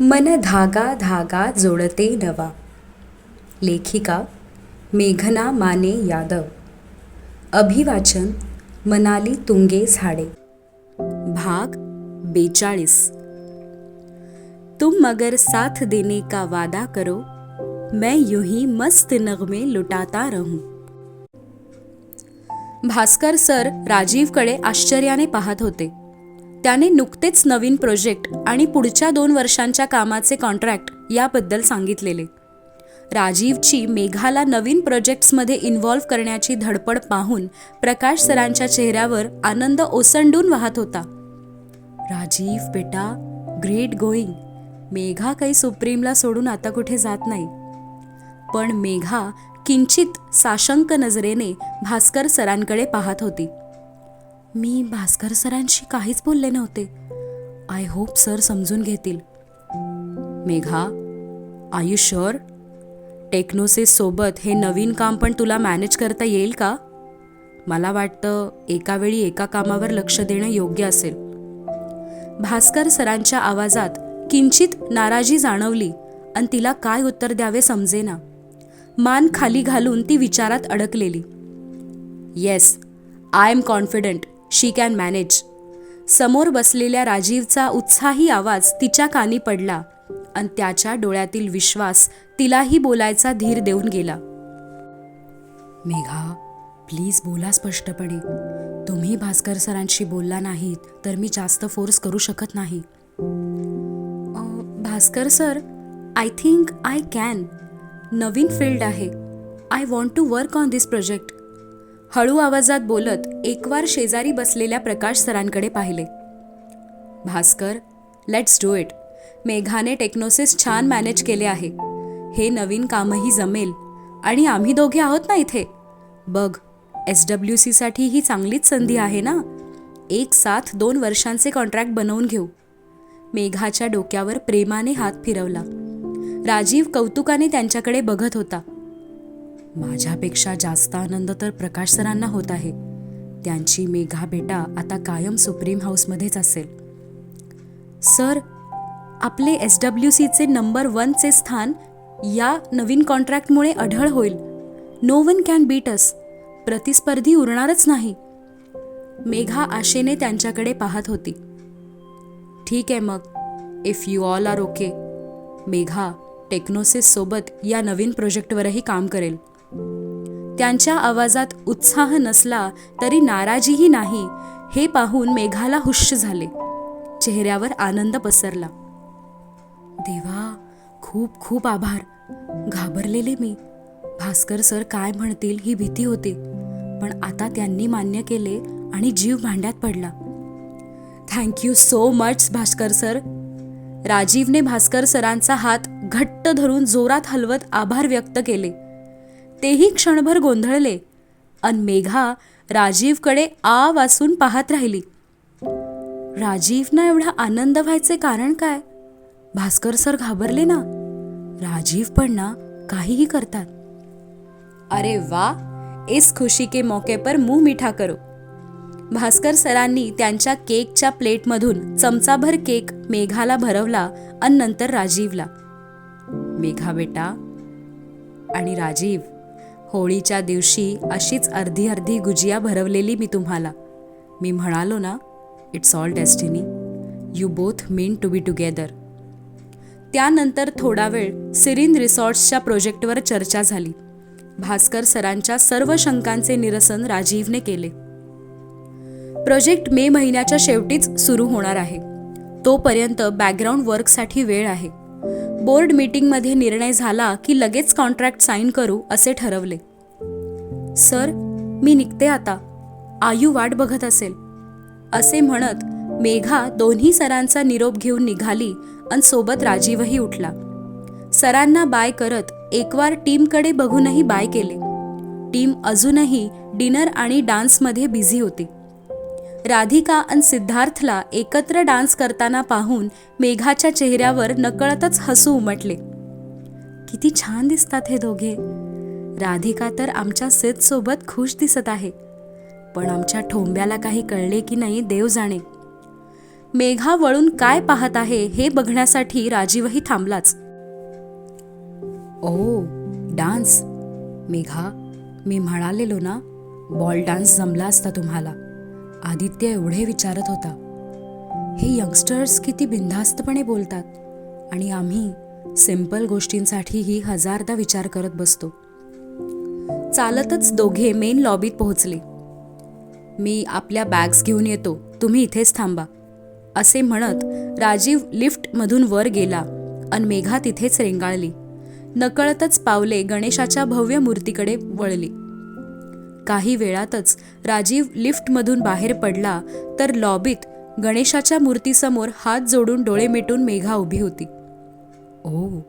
मन धागा धागा जोडते नवा. लेखिका मेघना माने यादव. अभिवाचन मनाली तुंगे झाडे. भाग बेचाळीस. तुम मगर साथ देने का वादा करो मैं यूं ही मस्त नगमे लुटाता रहूं. भास्कर सर राजीवकडे आश्चर्याने पाहत होते. त्याने नुकतेच नवीन प्रोजेक्ट आणि पुढच्या दोन वर्षांच्या कामाचे कॉन्ट्रॅक्ट याबद्दल सांगितलेले. राजीवची मेघाला नवीन प्रोजेक्ट्समध्ये इन्व्हॉल्व्ह करण्याची धडपड पाहून प्रकाश सरांच्या चेहऱ्यावर आनंद ओसंडून वाहत होता. राजीव बेटा ग्रेट गोईंग मेघा काही सुप्रीमला सोडून आता कुठे जात नाही. पण मेघा किंचित साशंक नजरेने भास्कर सरांकडे पाहत होती. मी भास्कर सरांशी काहीच बोलले नव्हते. आय होप सर समजून घेतील. मेघा आयु शुअर टेक्नोसेससोबत हे नवीन काम पण तुला मॅनेज करता येईल का? मला वाटतं एका वेळी एका कामावर लक्ष देणं योग्य असेल. भास्कर सरांच्या आवाजात किंचित नाराजी जाणवली आणि तिला काय उत्तर द्यावे समजेना. मान खाली घालून ती विचारात अडकलेली. Yes I am confident she can manage समोर बसलेल्या राजीवचा उत्साही आवाज तिच्या कानी पडला आणि त्याच्या डोळ्यातील विश्वास तिलाही बोलायचा धीर देऊन गेला. मेघा प्लीज बोला स्पष्टपणे. तुम्ही भास्कर सरांशी बोलला नाहीत तर मी जास्त फोर्स करू शकत नाही. Bhaskar sir I think I can Naveen field आहे. I want to work on this project हळू आवाजात बोलत एकवार शेजारी बसलेल्या प्रकाश सरांकडे पाहिले. भास्कर लेट्स डू इट मेघाने टेक्नोसिस छान मॅनेज केले आहे. हे नवीन कामही जमेल. आणि आम्ही दोघे आहोत ना इथे? बघ एस डब्ल्यू सीसाठी ही चांगलीच संधी आहे ना? एक साथ दोन वर्षांचे कॉन्ट्रॅक्ट बनवून घेऊ. मेघाच्या डोक्यावर प्रेमाने हात फिरवला. राजीव कौतुकाने त्यांच्याकडे बघत होता. माझ्यापेक्षा जास्त आनंद तर प्रकाश सरांना होत आहे. त्यांची मेघा बेटा आता कायम सुप्रीम हाऊसमध्येच असेल. सर आपले एस डब्ल्यू सीचे नंबर वनचे स्थान या नवीन कॉन्ट्रॅक्टमुळे अढळ होईल. No one can beat us. प्रतिस्पर्धी उरणारच नाही. मेघा आशेने त्यांच्याकडे पाहत होती. ठीक आहे मग. If you all are okay Megha टेक्नोसिससोबत या नवीन प्रोजेक्टवरही काम करेल. त्यांच्या आवाजात उत्साह नसला तरी नाराजीही नाही हे पाहून मेघाला हुश झाले. चेहऱ्यावर आनंद पसरला. देवा खूप खूप आभार. घाबरलेले मी. भास्कर सर काय म्हणतील ही भीती होती. पण आता त्यांनी मान्य केले आणि जीव भांड्यात पडला. Thank you so much Bhaskar sir. राजीवने भास्कर सरांचा हात घट्ट धरून जोरात हलवत आभार व्यक्त केले. तेही क्षणभर गोंधळले. अन मेघा राजीवकडे आ वासून पाहत राहिली. राजीवना एवढा आनंद व्हायचे कारण काय? भास्कर सर घाबरले ना? राजीव पण ना काहीही करतात. अरे वा! इस खुशी के मौके पर मुंह मीठा करो. भास्कर सरांनी त्यांच्या केकच्या प्लेटमधून चमचाभर केक मेघाला भरवला आणि नंतर राजीवला. मेघा बेटा आणि राजीव होळीच्या दिवशी अशीच अर्धी अर्धी गुजिया भरवलेली मी तुम्हाला. मी म्हणालो ना it's all destiny you both mean to be together त्यानंतर थोडा वेळ सिरीन रिसॉर्ट्सच्या प्रोजेक्टवर चर्चा झाली. भास्कर सरांच्या सर्व शंकांचे निरसन राजीवने केले. प्रोजेक्ट मे महिन्याच्या शेवटीच सुरू होणार आहे. तोपर्यंत बॅकग्राऊंड वर्कसाठी वेळ आहे. बोर्ड मीटिंगमध्ये निर्णय झाला की लगेच कॉन्ट्रॅक्ट साईन करू असे ठरवले. सर मी निघते आता. आयू वाट बघत असेल. असे म्हणत मेघा दोन्ही सरांचा निरोप घेऊन निघाली आणि सोबत राजीवही उठला. सरांना बाय करत एकवार टीमकडे बघूनही बाय केले. टीम अजूनही डिनर आणि डान्समध्ये बिझी होती. राधिका आणि सिद्धार्थला एकत्र डान्स करताना पाहून मेघाच्या चेहऱ्यावर नकळतच हसू उमटले. किती छान दिसतात हे दोघे. राधिका तर आमच्या सिद खुश दिसत आहे. पण आमच्या ठोंब्याला काही कळले की नाही देव जाणे. मेघा वळून काय पाहत आहे हे बघण्यासाठी राजीवही थांबलाच. ओ डान्स. मेघा मी म्हणालेलो ना बॉल डान्स जमला असता तुम्हाला. आदित्य एवढे विचारत होता. हे यंगस्टर्स किती बिनधास्तपणे बोलतात आणि आम्ही सिंपल गोष्टींसाठीही हजारदा विचार करत बसतो. चालतच दोघे मेन लॉबीत पोहोचले. मी आपल्या बॅग्स घेऊन येतो. तुम्ही इथेच थांबा. असे म्हणत राजीव लिफ्टमधून वर गेला अन मेघा तिथेच रेंगाळली. नकळतच पावले गणेशाच्या भव्य मूर्तीकडे वळली. काही वेळातच राजीव लिफ्टमधून बाहेर पडला तर लॉबीत गणेशाच्या मूर्तीसमोर हात जोडून डोळे मिटून मेघा उभी होती. ओ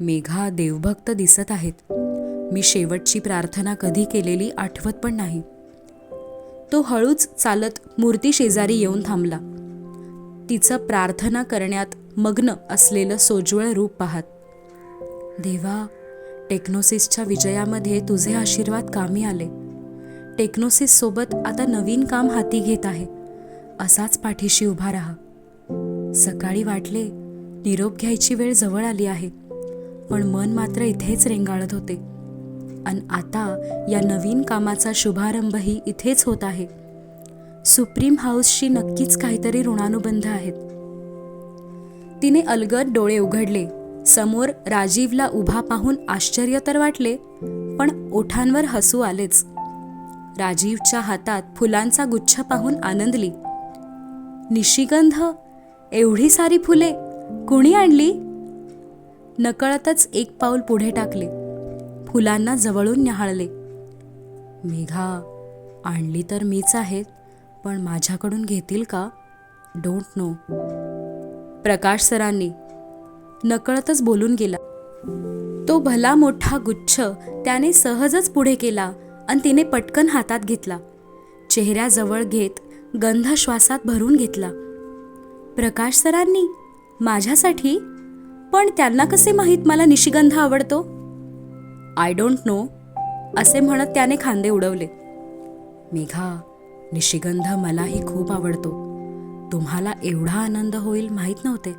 मेघा देवभक्त दिसत आहेत. मी शेवटची प्रार्थना कधी केलेली आठवत पण नाही. तो हळूच चालत मूर्ती शेजारी येऊन थांबला. तिचं प्रार्थना करण्यात मग्न असलेलं सोज्वळ रूप पाहत देवा टेक्नोसिसच्या विजयामध्ये तुझे आशीर्वाद कामी आले. टेक्नोसिससोबत आता नवीन काम हाती घेत आहे. असाच पाठीशी उभा राहा. सकाळी वाटले निरोप घ्यायची वेळ जवळ आली आहे. पण मन मात्र इथेच रेंगाळत होते. अन आता या नवीन कामाचा शुभारंभही इथेच होत आहे. सुप्रीम हाऊसशी नक्कीच काहीतरी ऋणानुबंध आहेत. तिने अलगद डोळे उघडले. समोर राजीवला उभा पाहून आश्चर्य तर वाटले पण ओठांवर हसू आलेच. राजीवच्या हातात फुलांचा गुच्छ पाहून आनंदली. निशिगंध एवढी सारी फुले कुणी आणली? नकळतच एक पाऊल पुढे टाकले. फुलांना जवळून न्याहाळले. मेघा आणली तर मीच आहेत पण माझ्याकडून घेतील का? Don't know. प्रकाश सरांनी नकळतच बोलून गेला. तो भला मोठा गुच्छ त्याने सहजच पुढे केला. आणि तिने पटकन हातात घेतला. चेहऱ्याजवळ घेत गंध श्वासात भरून घेतला. प्रकाश सरांनी माझ्यासाठी? पण त्यांना कसे माहीत मला निशिगंध आवडतो? आय डोंट नो असे म्हणत त्याने खांदे उडवले. मेघा निशिगंध मलाही खूप आवडतो. तुम्हाला एवढा आनंद होईल माहीत नव्हते.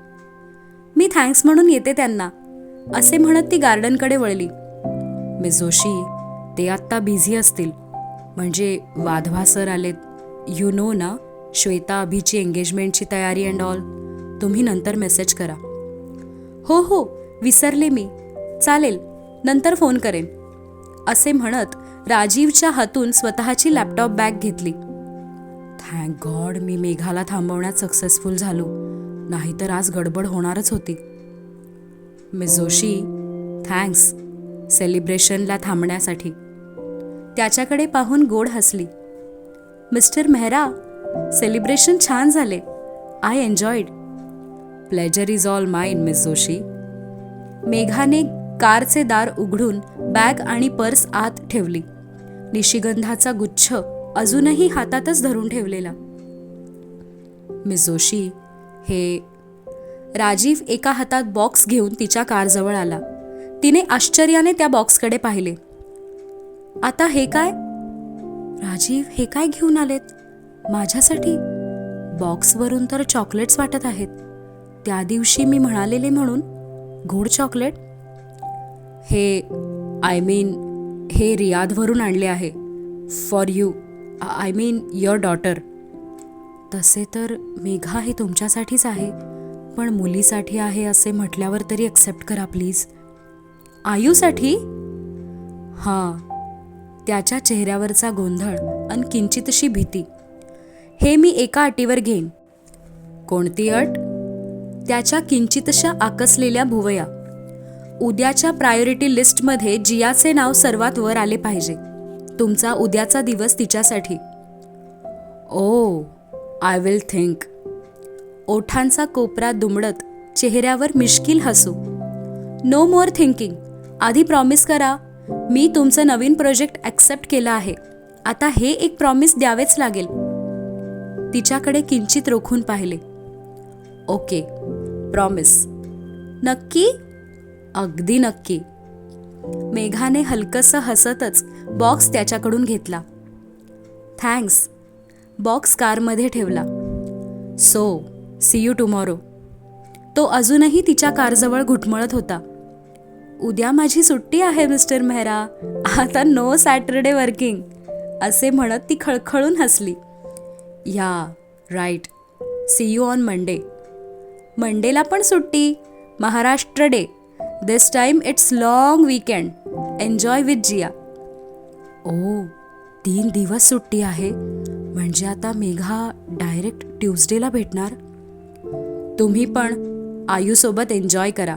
मी थँक्स म्हणून येते त्यांना असे म्हणत ती गार्डनकडे वळली. मी जोशी ते आत्ता बिझी असतील. म्हणजे वाधवा सर आलेत. यू नो ना श्वेता अभिची एंगेजमेंटची तयारी अँड ऑल तुम्ही नंतर मेसेज करा. हो हो विसरले मी. चालेल नंतर फोन करेन. असे म्हणत राजीवच्या हातून स्वतःची लॅपटॉप बॅग घेतली. थँक गॉड मी मेघाला थांबवण्यात सक्सेसफुल झालो. नाहीतर आज गडबड होणारच होती. मिस जोशी थँक्स सेलिब्रेशनला थांबण्यासाठी. त्याच्याकडे पाहून गोड हसली. मिस्टर मेहरा सेलिब्रेशन छान झाले. I enjoyed. Pleasure is all mind Miss Joshi. मेघाने कारचे दार उघडून बॅग आणि पर्स आत ठेवली. निशिगंधाचा गुच्छ अजूनही हातातच धरून ठेवलेला. मिस जोशी हे राजीव एका हातात बॉक्स घेऊन तिच्या कारजवळ आला. तिने आश्चर्याने त्या बॉक्सकडे पाहिले. आता हे काय? राजीव हे काय घेऊन आलेत? माझ्यासाठी? बॉक्सवरून तर चॉकलेट्स वाटत आहेत. त्या दिवशी मी म्हणालेले म्हणून गोड चॉकलेट? हे आय मीन हे रियादवरून आणले आहे. For you I mean your daughter तसे तर मेघा हे तुमच्यासाठीच आहे पण मुलीसाठी आहे असे म्हटल्यावर तरी ॲक्सेप्ट करा प्लीज आयूसाठी हां. त्याच्या चेहऱ्यावरचा गोंधळ अन किंचितशी भीती. हे मी एका अटीवर घेईन. कोणती अट? त्याच्या किंचितशा आकसलेल्या भुवया. उद्याच्या प्रायोरिटी लिस्टमध्ये जियाचे नाव सर्वात वर आले पाहिजे. तुमचा उद्याचा दिवस तिच्यासाठी. Oh I will think. ओठांचा कोपरा दुमडत चेहऱ्यावर मिश्किल हसू. No more thinking. आधी प्रॉमिस करा मी तुमचं नवीन प्रोजेक्ट ॲक्सेप्ट केलं आहे. आता हे एक प्रॉमिस द्यावेच लागेल. तिच्याकडे किंचित रोखून पाहिले. ओके प्रॉमिस नक्की? अगदी नक्की. मेघाने हलकसं हसतच बॉक्स त्याच्याकडून घेतला. थँक्स बॉक्स कारमध्ये ठेवला. सो सी यू टुमॉरो तो अजूनही तिच्या कारजवळ घुटमळत होता. उद्या माझी सुट्टी आहे मिस्टर मेहरा. आता नो सॅटरडे वर्किंग असे म्हणत ती खळखळून हसली. Yeah right see you on Monday मंडेला पण सुट्टी. Maharashtra day this time it's long weekend enjoy with Jiya oh तीन दिवस सुट्टी आहे. म्हणजे आता मेघा डायरेक्ट ट्यूजडेला भेटणार? तुम्ही पण आयूसोबत एन्जॉय करा.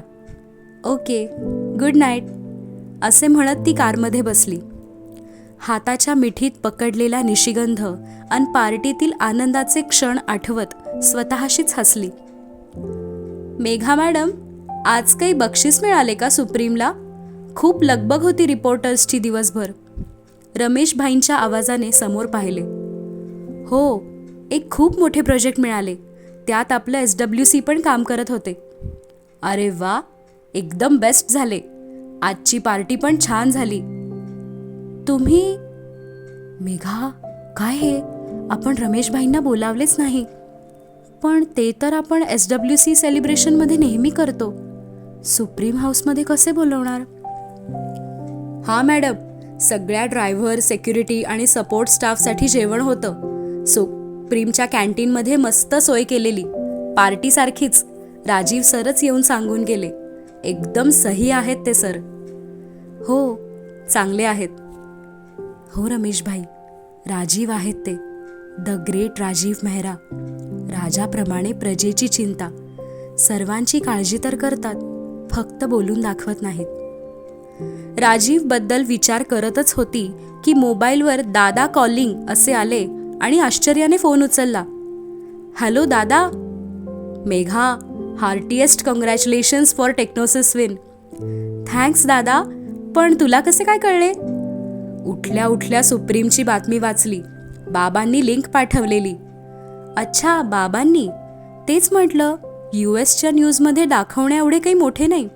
ओके गुड नाईट असे म्हणत ती कारमध्ये बसली. हाताच्या मिठीत पकडलेला निशिगंध आणि पार्टीतील आनंदाचे क्षण आठवत स्वतःशीच हसली. मेघा मॅडम आज काही बक्षीस मिळाले का सुप्रीमला? खूप लगबग होती रिपोर्टर्सची दिवसभर. रमेश भाईंच्या आवाजाने समोर पाहिले. हो एक खूप मोठे प्रोजेक्ट मिळाले. त्यात आपलं एस डब्ल्यू सी पण काम करत होते. अरे वा! एकदम बेस्ट झाले. आजची पार्टी पण छान झाली. तुम्ही मेघा काय हे? आपण रमेशभाईंना बोलावलेच नाही. पण ते तर आपण एस डब्ल्यू सी सेलिब्रेशनमध्ये नेहमी करतो. सुप्रीम हाऊसमध्ये कसे बोलवणार? हा मॅडम सगळ्या ड्रायव्हर सेक्युरिटी आणि सपोर्ट स्टाफसाठी जेवण होतं. सुप्रीमच्या कॅन्टीनमध्ये मस्त सोय केलेली. पार्टीसारखीच राजीव सरच येऊन सांगून गेले. एकदम सही आहेत ते सर. हो चांगले आहेत. हो रमेश भाई राजीव आहेत ते. The great Rajiv Mehra. राजाप्रमाणे प्रजेची चिंता. सर्वांची काळजी तर करतात फक्त बोलून दाखवत नाहीत. राजीवबद्दल विचार करतच होती की मोबाईलवर दादा कॉलिंग असे आले आणि आश्चर्याने फोन उचलला. हॅलो दादा. Megha heartiest congratulations for Technosys win thanks दादा. पण तुला कसे काय कळले? उठल्या उठल्या सुप्रीमची बातमी वाचली. बाबांनी लिंक पाठवलेली. अच्छा बाबांनी? तेच म्हटलं यू एसच्या न्यूजमध्ये दाखवण्या एवढे काही मोठे नाही.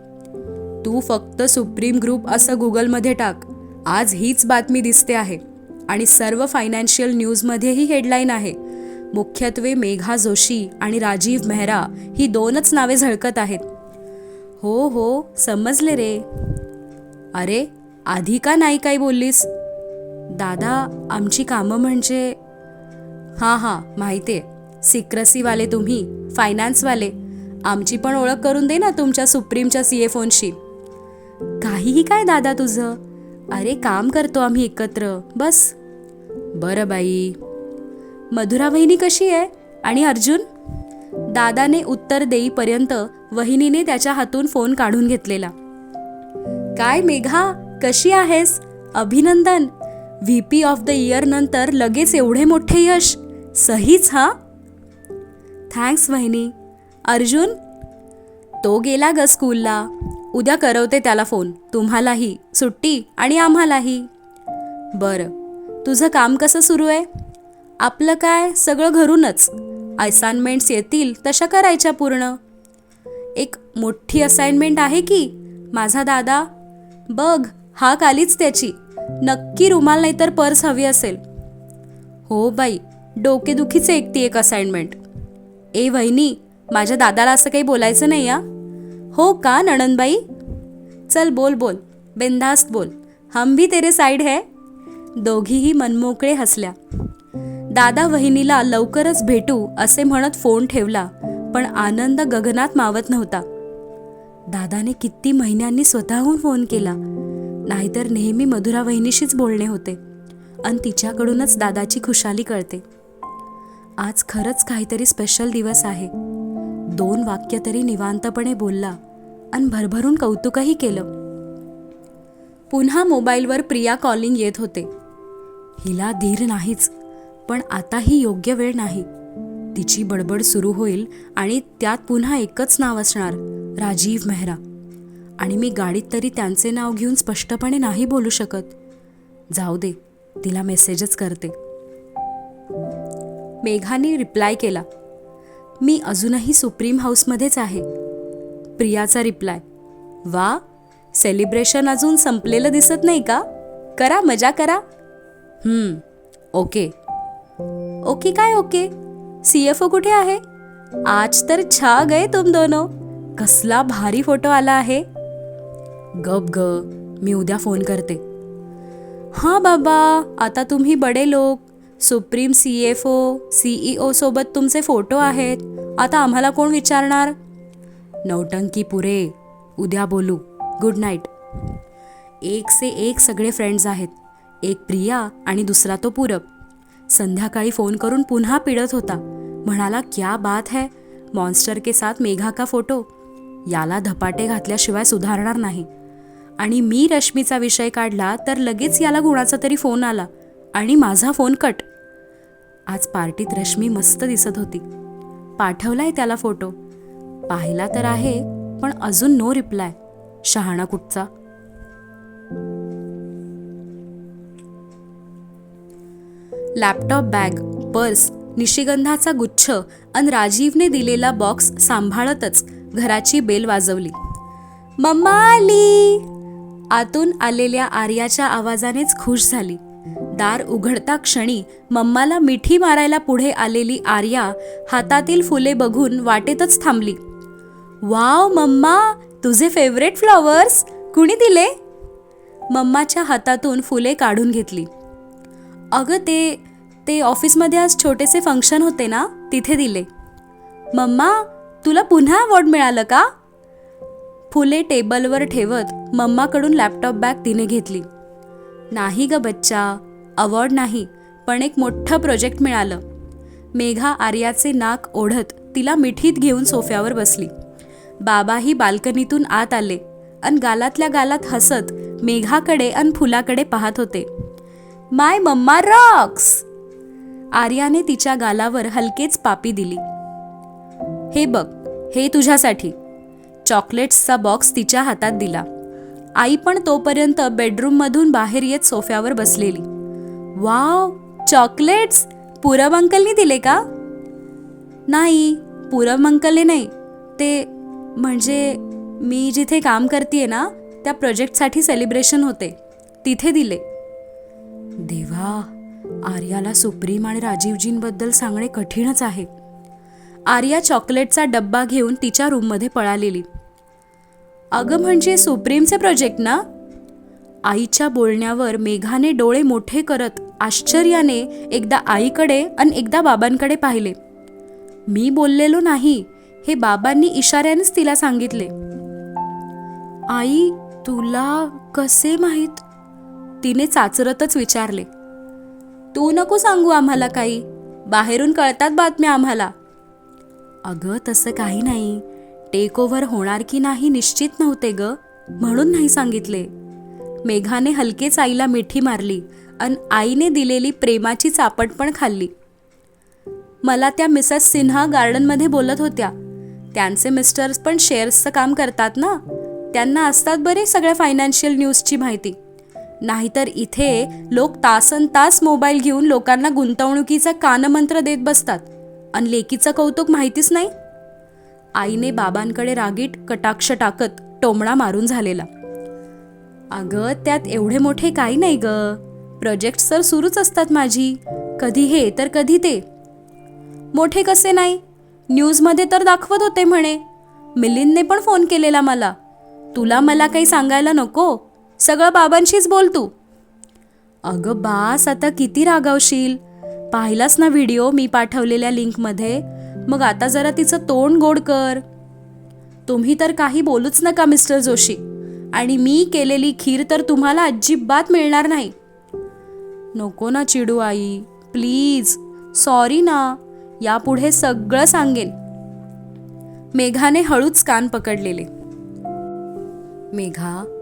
तू फक्त सुप्रीम ग्रुप असं गुगलमध्ये टाक. आज हीच बातमी दिसते आहे. आणि सर्व फायनान्शियल न्यूजमध्येही हेडलाईन आहे. मुख्यत्वे मेघा जोशी आणि राजीव मेहरा ही दोनच नावे झळकत आहेत. हो हो समजले रे. अरे आधी का नाही काही बोललीस? दादा आमची कामं म्हणजे? हां हां माहिती आहे. सिक्रसीवाले तुम्ही फायनान्सवाले. आमची पण ओळख करून दे ना तुमच्या सुप्रीमच्या सी ए फोनशी. काहीही काय दादा तुझं? अरे काम करतो आम्ही एकत्र बस. बरं बाई. मधुरा वहिनी कशी आहे? आणि अर्जुन? दादाने उत्तर देईपर्यंत वहिनीने त्याच्या हातून फोन काढून घेतलेला. काय मेघा कशी आहेस? अभिनंदन. V P of the year नंतर लगेच एवढे मोठे यश. सहीच हा? थँक्स वहिनी. अर्जुन? तो गेला ग स्कूलला. उद्या करवते त्याला फोन. तुम्हालाही. सुट्टी आणि आम्हालाही. बरं. तुझं काम कसं सुरू आहे? आपलं काय? सगळं घरूनच. असाइनमेंट्स येतील तशा करायच्या पूर्ण. एक मोठी असाइनमेंट आहे की? माझा दादा? बघ हा कालीच त्याची. नक्की रुमाल नाही तर पर्स हवी असेल. हो बाई डोकेदुखीचं एक ती एक असाइनमेंट ए वहिनी माझ्या दादाला असं काही बोलायचं नाही या हो का नणनबाई चल बोल बोल. बिंदास्त बोल. हम भी तेरे साईड है. दोघीही मनमोकळे हसल्या. दादा वहिनीला लवकरच भेटू असे म्हणत फोन ठेवला पण आनंद गगनात मावत नव्हता. दादाने किती महिन्यांनी स्वतःहून फोन केला. नाहीतर नेहमी मधुरा वहिनीशीच बोलणे होते आणि तिच्याकडूनच दादाची खुशाली कळते. आज खरंच काहीतरी स्पेशल दिवस आहे. दोन वाक्य तरी निवांतपणे बोलला आणि भरभरून कौतुकही केलं. पुन्हा मोबाईलवर प्रिया कॉलिंग येत होते. हिला धीर नाहीच. पण आता ही योग्य वेळ नाही. तिची बडबड सुरू होईल आणि त्यात पुन्हा एकच नाव असणार राजीव मेहरा. आणि मी गाडीत तरी त्यांचे नाव घेऊन स्पष्टपणे नाही बोलू शकत. जाऊ दे तिला मेसेजच करते. मेघाने रिप्लाय केला. मी अजूनही सुप्रीम हाऊसमध्येच आहे. प्रियाचा रिप्लाय. वा सेलिब्रेशन अजून संपलेलं दिसत नाही का? करा मजा करा. ओके. ओके काय ओके? सी एफ ओ कुठे आहे? आज तर छा गए तुम दोनों. कसला भारी फोटो आला आहे. गप ग मी उद्या फोन करते. हां बाबा आता तुम्ही बडे लोक. Supreme C F O CEO सोबत तुमचे फोटो आहेत. आता आम्हाला कोण विचारणार? नौटंकी पुरे उद्या बोलू. गुड नाईट एक से एक सगळे फ्रेंड्स आहेत. एक प्रिया आणि दुसरा तो पूरब. संध्याकाळी फोन करून पुन्हा पिडत होता. म्हणाला क्या बात है? मॉन्स्टर के साथ मेघा का फोटो? याला धपाटे घातल्याशिवाय सुधारणार नाही. आणि मी रश्मीचा विषय काढला तर लगेच याला गुणाचा तरी फोन आला आणि माझा फोन कट. आज पार्टीत रश्मी मस्त दिसत होती. पाठवलाय त्याला फोटो. पाहिला तर आहे पण अजून नो रिप्लाय शहाणा कुठचा? लॅपटॉप बॅग पर्स निशिगंधाचा गुच्छ अन राजीवने दिलेला बॉक्स सांभाळतच घराची बेल वाजवली. मम्माली आतून आलेल्या आर्याच्या आवाजानेच खुश झाली. दार उघडता क्षणी मम्माला मिठी मारायला पुढे आलेली आर्या हातातील फुले बघून वाटेतच थांबली. वाव मम्मा तुझे फेवरेट फ्लॉवर्स कुणी दिले? मम्माच्या हातातून फुले काढून घेतली. अगं ते ते ऑफिसमध्ये आज छोटेसे फंक्शन होते ना तिथे दिले. मम्मा तुला पुन्हा अवॉर्ड मिळालं का? फुले टेबलवर ठेवत मम्माकडून लॅपटॉप बॅग तिने घेतली. नाही ग बच्चा अवॉर्ड नाही पण एक मोठं प्रोजेक्ट मिळालं. मेघा आर्याचे नाक ओढत तिला मिठीत घेऊन सोफ्यावर बसली. बाबाही बाल्कनीतून आत आले अन गालातल्या गालात हसत मेघाकडे अन फुलाकडे पाहत होते. माय मम्मा रॉक्स. आर्याने तिच्या गालावर हलकेच पापी दिली. हे बघ हे तुझ्यासाठी. चॉकलेट्सचा बॉक्स तिच्या हातात दिला. आई पण तोपर्यंत बेडरूममधून बाहेर येत सोफ्यावर बसलेली. Wow chocolates? पूरम अंकलनी दिले का? नाही पूरम अंकलने नाही. ते म्हणजे मी जिथे काम करते ना त्या प्रोजेक्टसाठी सेलिब्रेशन होते. तिथे दिले. देवा आर्याला सुप्रीम आणि राजीवजींबद्दल सांगणे कठीणच आहे. आर्या चॉकलेटचा डब्बा घेऊन तिच्या रूममध्ये पळालेली. अगं म्हणजे सुप्रीमचे प्रोजेक्ट ना? आईच्या बोलण्यावर मेघाने डोळे मोठे करत आश्चर्याने एकदा आईकडे आणि एकदा बाबांकडे पाहिले. मी बोललेलो नाही हे बाबांनी इशाऱ्यानेच तिला सांगितले. आई तुला कसे माहीत? तिने चाचरतच विचारले तू नको सांगू आम्हाला काही. बाहेरून कळतात बातम्या आम्हाला. अगं तसं काही नाही. टेक ओव्हर होणार की नाही निश्चित नव्हते ग म्हणून नाही सांगितले. मेघाने हलकेच आईला मिठी मारली अन आईने दिलेली प्रेमाची चापट पण खाल्ली. मला त्या मिसेस सिन्हा गार्डनमध्ये बोलत होत्या. त्यांचे मिस्टर्स पण शेअर्सचं काम करतात ना? त्यांना असतात बरे सगळ्या फायनान्शियल न्यूजची माहिती. नाहीतर इथे लोक तासन तास मोबाईल घेऊन लोकांना गुंतवणुकीचा कानमंत्र देत बसतात. आणि लेकीचं कौतुक माहितीच नाही. आईने बाबांकडे रागीट कटाक्ष टाकत टोमणा मारून झालेला. अगं त्यात एवढे मोठे काही नाही ग. प्रोजेक्ट सर सुरूच असतात माझी. कधी हे तर कधी ते. मोठे कसे नाही? न्यूजमध्ये तर दाखवत होते म्हणे. मिलिंदने पण फोन केलेला मला. तुला मला काही सांगायला नको? सगळं बाबांशीच बोल तू. अगं बास आता किती रागावशील. पाहिलास ना व्हिडिओ मी पाठवलेल्या लिंकमध्ये? मग आता जरा तिचं तोंड गोड कर. तुम्ही तर काही बोलूच नका मिस्टर जोशी. आणि मी केलेली खीर तर तुम्हाला अजिबात मिळणार नाही. नको ना चिडू आई. प्लीज. सॉरी ना. यापुढे सगळं सांगेन. मेघाने हळूच कान पकडलेले. मेघा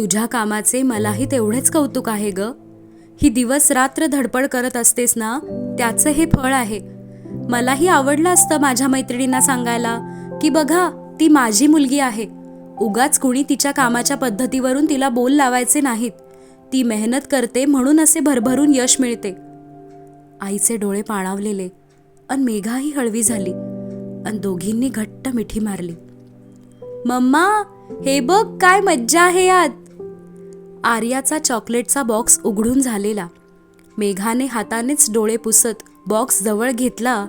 तुझ्या कामाचे मलाही तेवढेच कौतुक आहे ग. ही दिवस रात्र धडपड करत असतेस ना त्याचं हे फळ आहे. मलाही आवडलं असतं माझ्या मैत्रिणींना सांगायला की बघा ती माझी मुलगी आहे. उगाच कुणी तिच्या कामाच्या पद्धतीवरून तिला बोल लावायचे नाहीत. ती मेहनत करते म्हणून असे भरभरून यश मिळते. आईचे डोळे पाणावलेले अन मेघाही हळवी झाली अन दोघींनी घट्ट मिठी मारली. मम्मा हे बघ काय मज्जा आहे यात आर्याचा चॉकलेटचा बॉक्स उघडून झालेला. मेघाने हातानेच डोळे पुसत बॉक्स जवळ घेतला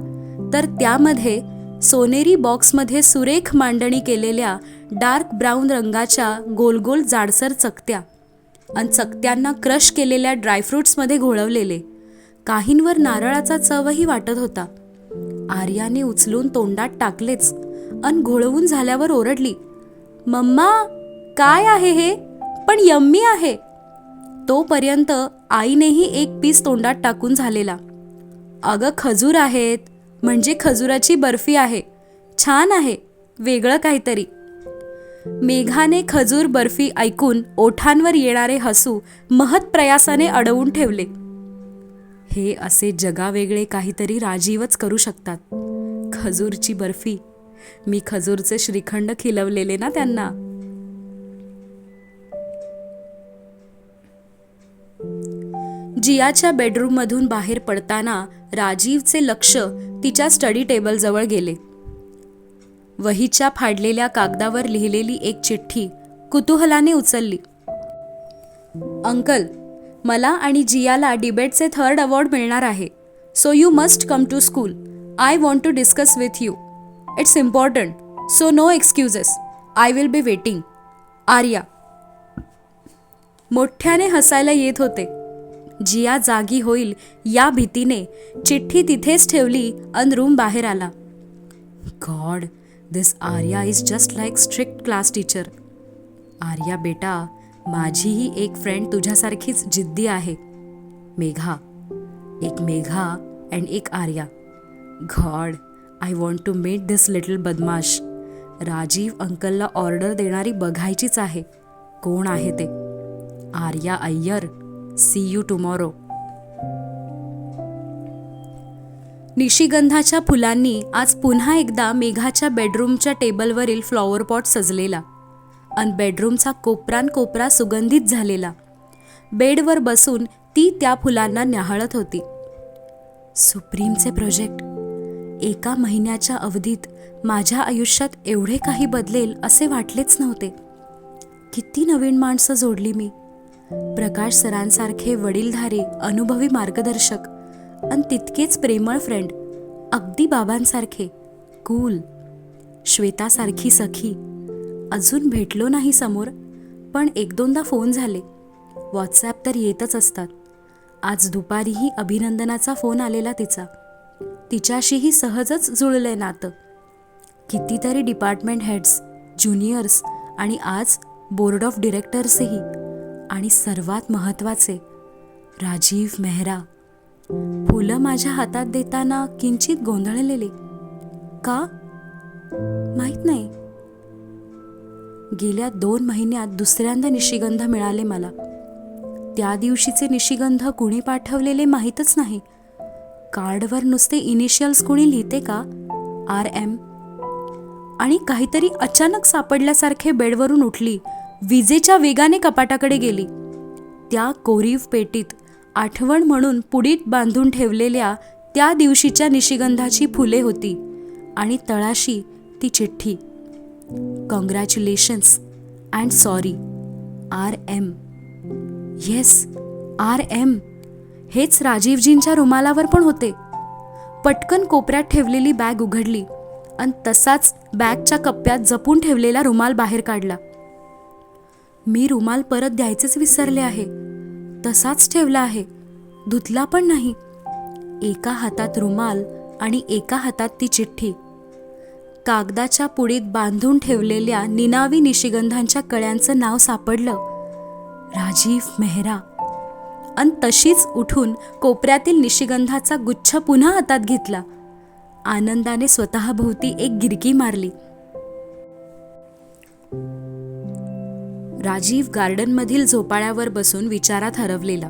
तर त्यामध्ये सोनेरी बॉक्समध्ये सुरेख मांडणी केलेल्या डार्क ब्राऊन रंगाच्या गोलगोल जाडसर चकत्या आणि चकत्यांना क्रश केलेल्या ड्रायफ्रुट्समध्ये घोळवलेले. काहींवर नारळाचा चवही वाटत होता. आर्याने उचलून तोंडात टाकलेच अन घोळवून झाल्यावर ओरडली मम्मा काय आहे हे? पण यम्मी आहे. तोपर्यंत आईनेही एक पीस तोंडात टाकून झालेला. अगं खजूर आहेत. म्हणजे खजुराची बर्फी आहे. छान आहे. वेगळं काहीतरी. मेघाने खजूर बर्फी ऐकून ओठांवर येणारे हसू महत प्रयासाने अडवून ठेवले. हे असे जगावेगळे काहीतरी राजीवच करू शकतात. खजूरची बर्फी. मी खजूरचे श्रीखंड खिलवलेले ना त्यांना. जियाच्या बेडरूममधून बाहेर पडताना राजीवचे लक्ष तिच्या स्टडी टेबलजवळ गेले. वहीच्या फाडलेल्या कागदावर लिहिलेली एक चिठ्ठी कुतूहलाने उचलली. अंकल मला आणि जियाला डिबेटचे थर्ड अवॉर्ड मिळणार आहे. So you must come to school. I want to discuss with you. It's important. So no excuses. I will be waiting. Arya. मोठ्याने हसायला येत होते. जिया जागी होईल या भीतीने चिठ्ठी तिथेच ठेवली अन रूम बाहेर आला. God this Arya is just like strict class teacher Arya बेटा माझीही एक फ्रेंड तुझ्यासारखीच जिद्दी आहे. मेघा एक मेघा अँड एक Arya. God I want to met this little बदमाश. राजीव अंकलला ऑर्डर देणारी बघायचीच आहे. कोण आहे ते? Arya Iyer see you tomorrow निशिगंधाच्या फुलांनी आज पुन्हा एकदा मेघाच्या बेडरूमच्या टेबलवरील फ्लॉवर पॉट सजलेला. अन बेडरूमचा कोपरान कोपरा सुगंधित झालेला. बेडवर बसून ती त्या फुलांना न्याहाळत होती. सुप्रीमचे प्रोजेक्ट एका महिन्याच्या अवधीत माझ्या आयुष्यात एवढे काही बदलेल असे वाटलेच नव्हते. किती नवीन माणसं जोडली मी. प्रकाश सरांसारखे वडीलधारे अनुभवी मार्गदर्शक आणि तितकेच प्रेमळ फ्रेंड अगदी बाबांसारखे कूल श्वेतासारखी सखी. अजून भेटलो नाही समोर पण एक दोनदा फोन झाले. व्हॉट्सॲप तर येतच असतात. आज दुपारीही अभिनंदनाचा फोन आलेला तिचा. तिच्याशीही सहजच जुळलंय नातं. कितीतरी डिपार्टमेंट हेड्स ज्युनियर्स आणि आज बोर्ड ऑफ डिरेक्टर्सही आणि सर्वात महत्त्वाचे राजीव मेहरा. फुलं माझ्या हातात देताना किंचित गोंधळलेले. का? माहीत नाही. गेल्या दोन महिन्यात दुसऱ्यांदा निशिगंध मिळाले मला. त्या दिवशीचे निशिगंध कुणी पाठवलेले माहीतच नाही. कार्डवर नुसते इनिशियल्स कुणी लिहिते का? R M. आणि काहीतरी अचानक सापडल्यासारखे बेडवरून उठली. विजेच्या वेगाने कपाटाकडे गेली. त्या कोरीव पेटीत आठवण म्हणून पुडीत बांधून ठेवलेल्या त्या दिवशीच्या निशिगंधाची फुले होती आणि तळाशी ती चिठ्ठी. Congratulations and sorry R M yes R M हेच राजीवजींच्या रुमालावर पण होते. पटकन कोपऱ्यात ठेवलेली बॅग उघडली आणि तसाच बॅगच्या कप्प्यात जपून ठेवलेला रुमाल बाहेर काढला. मी रुमाल परत द्यायचेच विसरले आहे. तसाच ठेवला आहे. धुतला पण नाही. एका हातात रुमाल आणि एका हातात ती चिठ्ठी. कागदाच्या पुडीत बांधून ठेवलेल्या निनावी निशिगंधांच्या कळ्यांचं नाव सापडलं. राजीव मेहरा. अन तशीच उठून कोपऱ्यातील निशिगंधाचा गुच्छ पुन्हा हातात घेतला. आनंदाने स्वतःभोवती एक गिरकी मारली. राजीव गार्डनमधील झोपाळ्यावर बसून विचारात हरवलेला.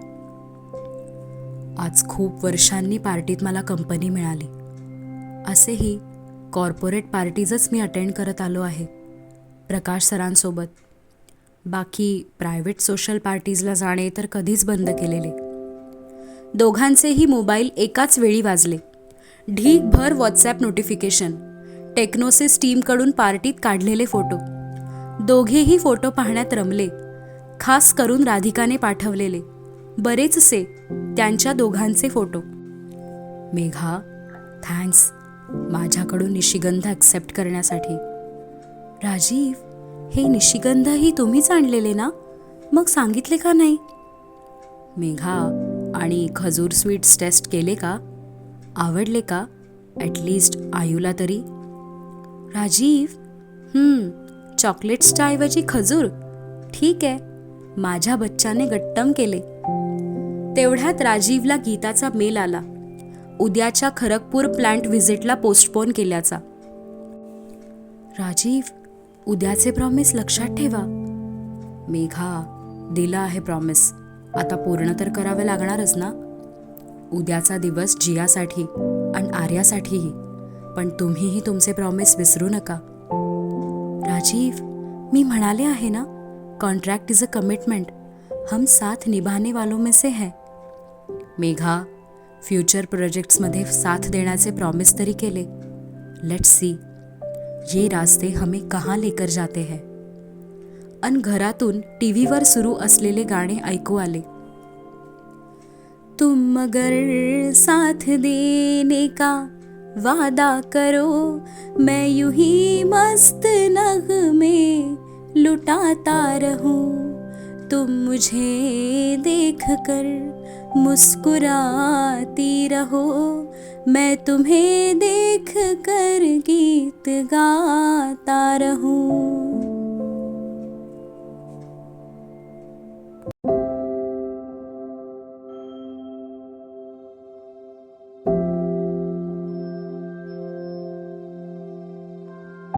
आज खूप वर्षांनी पार्टीत मला कंपनी मिळाली. असेही कॉर्पोरेट पार्टीजच मी अटेंड करत आलो आहे प्रकाश सरांसोबत. बाकी प्रायव्हेट सोशल पार्टीजला जाणे तर कधीच बंद केलेले. दोघांचेही मोबाईल एकाच वेळी वाजले. ढीकभर व्हॉट्सॲप नोटिफिकेशन टेक्नोसिस टीमकडून पार्टीत काढलेले फोटो. दोघेही फोटो पाहण्यात रमले खास करून राधिकाने पाठवलेले. बरेचसे त्यांच्या दोघांचे फोटो. मेघा थँक्स. माझ्याकडून निशिगंध ॲक्सेप्ट करण्यासाठी. राजीव हे निशिगंधही तुम्हीच आणलेले ना? मग सांगितले का नाही? मेघा आणि खजूर स्वीट्स टेस्ट केले का? आवडले का? ॲटलिस्ट आयूला तरी. राजीव? हम्म, चॉकलेट्सच्या ऐवजी खजूर? ठीक आहे. माझ्या बच्चाने गट्टम केले. तेवढ्यात राजीवला गीताचा मेल आला. उद्याच्या खरगपूर प्लांट व्हिजिटला पोस्टपोन केल्याचा. राजीव उद्याचे प्रॉमिस लक्षात ठेवा. मेघा दिला आहे प्रॉमिस आता पूर्ण तर करावे लागणारच ना? उद्याचा दिवस जियासाठी आणि आर्यासाठीही. पण तुम्हीही तुमचे प्रॉमिस विसरू नका. राजीव, मी म्हणाले आहे ना? कॉन्ट्रॅक्ट इज़ अ कमिटमेंट हम साथ निभाने वालों में से है। मेघा फ्युचर प्रोजेक्ट्समध्ये साथ देण्याचे प्रॉमिस तरी केले. लेट्स सी ये रास्ते हमें कहाँ लेकर जाते हैं? अन घरातून टी व्हीवर सुरू असलेले गाणे ऐकू आले. तुम अगर साथ देने का वादा करो, मैं यूँ ही मस्त नग में लुटाता रहूँ। तुम मुझे देख कर मुस्कुराती रहो, मैं तुम्हें देख कर गीत गाता रहूँ।